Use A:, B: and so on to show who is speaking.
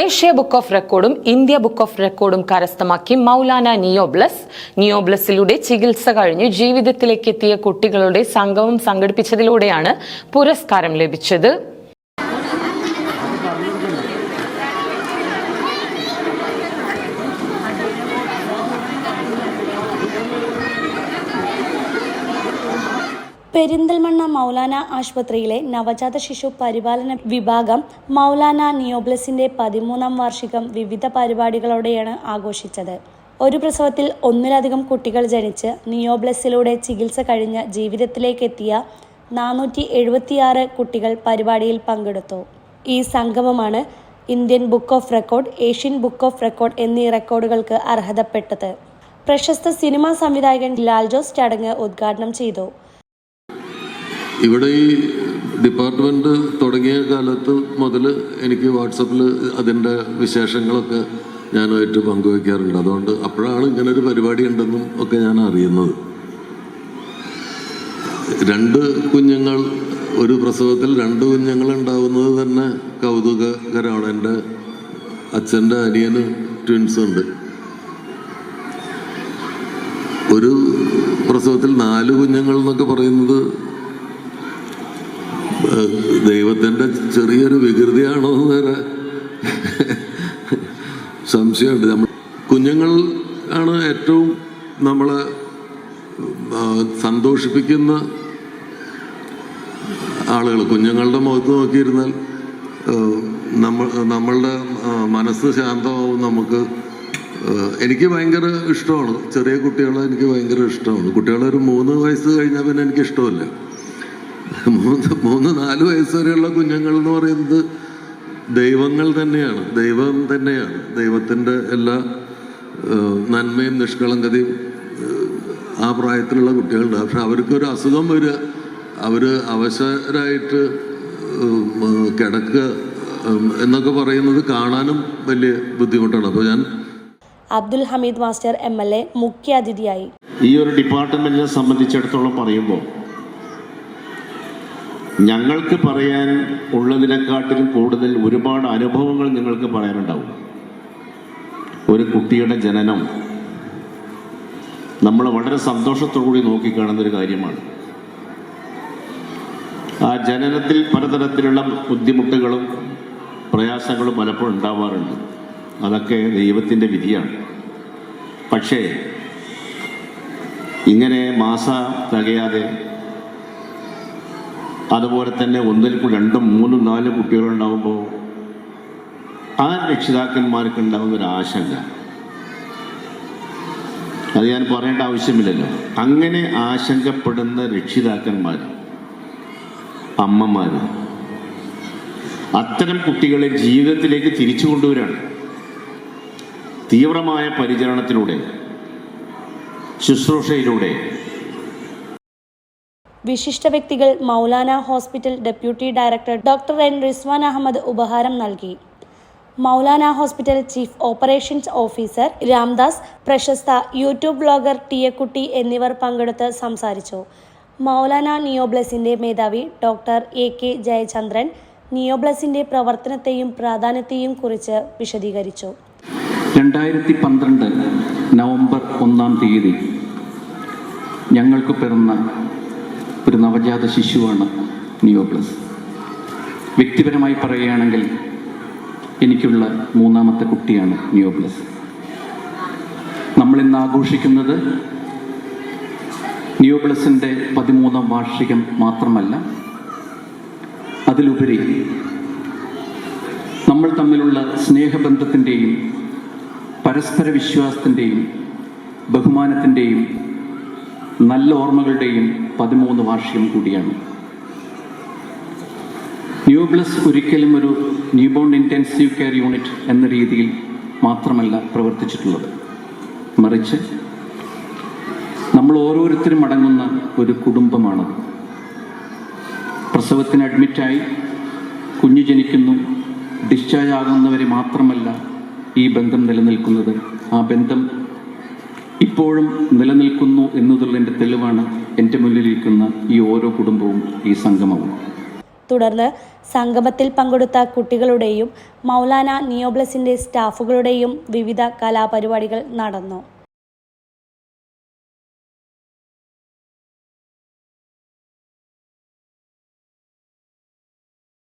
A: Asia book of റെക്കോർഡും India book of റെക്കോർഡും കരസ്ഥമാക്കി മൗലാന നിയോബ്ലസ്. നിയോബ്ലസിലൂടെ ചികിത്സ കഴിഞ്ഞ് ജീവിതത്തിലേക്ക് എത്തിയ കുട്ടികളുടെ സംഗമം സംഘടിപ്പിച്ചതിലൂടെയാണ് പുരസ്കാരം ലഭിച്ചത്.
B: പെരിന്തൽമണ്ണ മൗലാന ആശുപത്രിയിലെ നവജാത ശിശു പരിപാലന വിഭാഗം മൗലാന നിയോബ്ലസിന്റെ പതിമൂന്നാം വാർഷികം വിവിധ പരിപാടികളോടെയാണ് ആഘോഷിച്ചത്. ഒരു പ്രസവത്തിൽ ഒന്നിലധികം കുട്ടികൾ ജനിച്ച് നിയോബ്ലസിലൂടെ ചികിത്സ കഴിഞ്ഞ് ജീവിതത്തിലേക്ക് എത്തിയ നാനൂറ്റി എഴുപത്തിയാറ് കുട്ടികൾ പരിപാടിയിൽ പങ്കെടുത്തു. ഈ സംഗമമാണ് Indian book of record Asian book of record എന്നീ റെക്കോർഡുകൾക്ക് അർഹതപ്പെട്ടത്. പ്രശസ്ത സിനിമാ സംവിധായകൻ ലാൽ ജോസ് ചടങ്ങ് ഉദ്ഘാടനം ചെയ്തു.
C: ഇവിടെ ഈ ഡിപ്പാർട്ട്മെന്റ് തുടങ്ങിയ കാലത്ത് മുതൽ എനിക്ക് വാട്സപ്പിൽ അതിന്റെ വിശേഷങ്ങളൊക്കെ ഞാനുമായിട്ട് പങ്കുവയ്ക്കാറുണ്ട് അതുകൊണ്ട് അപ്പോഴാണ് ഇങ്ങനൊരു പരിപാടി ഉണ്ടെന്നും ഒക്കെ ഞാൻ അറിയുന്നത്. രണ്ട് കുഞ്ഞുങ്ങൾ ഒരു പ്രസവത്തിൽ രണ്ട് കുഞ്ഞുങ്ങൾ ഉണ്ടാവുന്നത് തന്നെ കൗതുകകരമാണ്. എന്റെ അച്ഛന്റെ അനിയന് ട്വിൻസ് ഉണ്ട്. ഒരു പ്രസവത്തിൽ നാല് കുഞ്ഞുങ്ങൾ എന്നൊക്കെ പറയുന്നത് ഏഹ് ദൈവത്തിന്റെ ചെറിയൊരു വികൃതിയാണോ എന്ന് വരെ സംശയമുണ്ട്. നമ്മൾ കുഞ്ഞുങ്ങൾ ആണ് ഏറ്റവും നമ്മളെ സന്തോഷിപ്പിക്കുന്ന ആളുകൾ. കുഞ്ഞുങ്ങളുടെ മുഖത്ത് നോക്കിയിരുന്നാൽ നമ്മൾ നമ്മളുടെ മനസ്സ് ശാന്തമാവും നമുക്ക്. എനിക്ക് ഭയങ്കര ഇഷ്ടമാണ്. ചെറിയ കുട്ടികളെ എനിക്ക് ഭയങ്കര ഇഷ്ടമാണ്. കുട്ടികളൊരു മൂന്ന് വയസ്സ് കഴിഞ്ഞാൽ പിന്നെ എനിക്ക് ഇഷ്ടമല്ല. മൂന്ന് മൂന്ന് നാല് വയസ്സ് വരെയുള്ള കുഞ്ഞുങ്ങൾ എന്ന് പറയുന്നത് ദൈവങ്ങൾ തന്നെയാണ്. ദൈവം തന്നെയാണ്. ദൈവത്തിന്റെ എല്ലാ നന്മയും നിഷ്കളങ്കതയും ആ പ്രായത്തിലുള്ള കുട്ടികളുണ്ട്. പക്ഷെ അവർക്കൊരു അസുഖം വരിക അവർ അവശരായിട്ട് കിടക്കുക എന്നൊക്കെ പറയുന്നത് കാണാനും വലിയ ബുദ്ധിമുട്ടാണ്. അപ്പോൾ ഞാൻ
B: Abdul Hameed master M L A മുഖ്യാതിഥിയായി.
D: ഈ ഒരു ഡിപ്പാർട്ട്മെന്റിനെ സംബന്ധിച്ചിടത്തോളം പറയുമ്പോൾ ഞങ്ങൾക്ക് പറയാൻ ഉള്ളതിനെക്കാട്ടിലും കൂടുതൽ ഒരുപാട് അനുഭവങ്ങൾ നിങ്ങൾക്ക് പറയാനുണ്ടാവും. ഒരു കുട്ടിയുടെ ജനനം നമ്മൾ വളരെ സന്തോഷത്തോടുകൂടി നോക്കിക്കാണുന്ന ഒരു കാര്യമാണ്. ആ ജനനത്തിൽ പലതരത്തിലുള്ള ബുദ്ധിമുട്ടുകളും പ്രയാസങ്ങളും പലപ്പോഴും ഉണ്ടാവാറുണ്ട്. അതൊക്കെ ദൈവത്തിന്റെ വിധിയാണ്. പക്ഷേ ഇങ്ങനെ മാസ തികയാതെ അതുപോലെ തന്നെ ഒന്നിൽ രണ്ടും മൂന്നും നാലും കുട്ടികളുണ്ടാകുമ്പോൾ ആ രക്ഷിതാക്കന്മാർക്ക് ഉണ്ടാകുന്ന ഒരു ആശങ്ക അത് ഞാൻ പറയേണ്ട ആവശ്യമില്ലല്ലോ. അങ്ങനെ ആശങ്കപ്പെടുന്ന രക്ഷിതാക്കന്മാർ അമ്മമാർ അത്തരം കുട്ടികളെ ജീവിതത്തിലേക്ക് തിരിച്ചു കൊണ്ടുവരാണ്. തീവ്രമായ പരിചരണത്തിലൂടെ ശുശ്രൂഷയിലൂടെ
B: വിശിഷ്ട വ്യക്തികൾ Maulana hospital deputy director doctor N Rizwan Ahmed ഉപഹാരം നൽകി. Maulana hospital chief operations officer Ramdas പ്രശസ്ത യൂട്യൂബ് ബ്ലോഗർ ടിയക്കുട്ടി എന്നിവർ പങ്കെടുത്ത് സംസാരിച്ചു. മൗലാന നിയോബ്ലസിന്റെ മേധാവി ഡോക്ടർ എ കെ ജയചന്ദ്രൻ നിയോബ്ലസിന്റെ പ്രവർത്തനത്തെയും പ്രാധാന്യത്തെയും കുറിച്ച് വിശദീകരിച്ചു.
E: രണ്ടായിരത്തി പന്ത്രണ്ട് നവംബർ ഒന്നാം തീയതി ഞങ്ങൾക്ക് പിറന്ന ഒരു നവജാത ശിശുവാണ് നിയോപ്ലസ്. വ്യക്തിപരമായി പറയുകയാണെങ്കിൽ എനിക്കുള്ള മൂന്നാമത്തെ കുട്ടിയാണ് നിയോപ്ലസ്. നമ്മളിന്ന് ആഘോഷിക്കുന്നത് നിയോപ്ലസിന്റെ പതിമൂന്നാം വാർഷികം മാത്രമല്ല അതിലുപരി നമ്മൾ തമ്മിലുള്ള സ്നേഹബന്ധത്തിന്റെയും പരസ്പര വിശ്വാസത്തിന്റെയും ബഹുമാനത്തിന്റെയും നല്ല ഓർമ്മകളുടെയും പതിമൂന്ന് വാർഷികം കൂടിയാണ്. ന്യൂബ്ലസ് ഒരിക്കലും ഒരു newborn intensive care unit എന്ന രീതിയിൽ മാത്രമല്ല പ്രവർത്തിച്ചിട്ടുള്ളത്. മറിച്ച് നമ്മൾ ഓരോരുത്തരും അടങ്ങുന്ന ഒരു കുടുംബമാണ്. പ്രസവത്തിന് അഡ്മിറ്റായി കുഞ്ഞു ജനിക്കുന്നു ഡിസ്ചാർജ് ആകുന്നവരെ മാത്രമല്ല ഈ ബന്ധം നിലനിൽക്കുന്നത്. ആ ബന്ധം ഇപ്പോഴും നിലനിൽക്കുന്നു എന്നതുള്ളതിന്റെ തെളിവാണ് എന്റെ മുന്നിലിരിക്കുന്ന ഈ ഓരോ കുടുംബവും ഈ സംഗമവും.
B: തുടർന്ന് സംഗമത്തിൽ പങ്കെടുത്ത കുട്ടികളുടെയും മൗലാന നിയോബ്ലസിന്റെ സ്റ്റാഫുകളുടെയും വിവിധ കലാപരിപാടികൾ നടന്നു.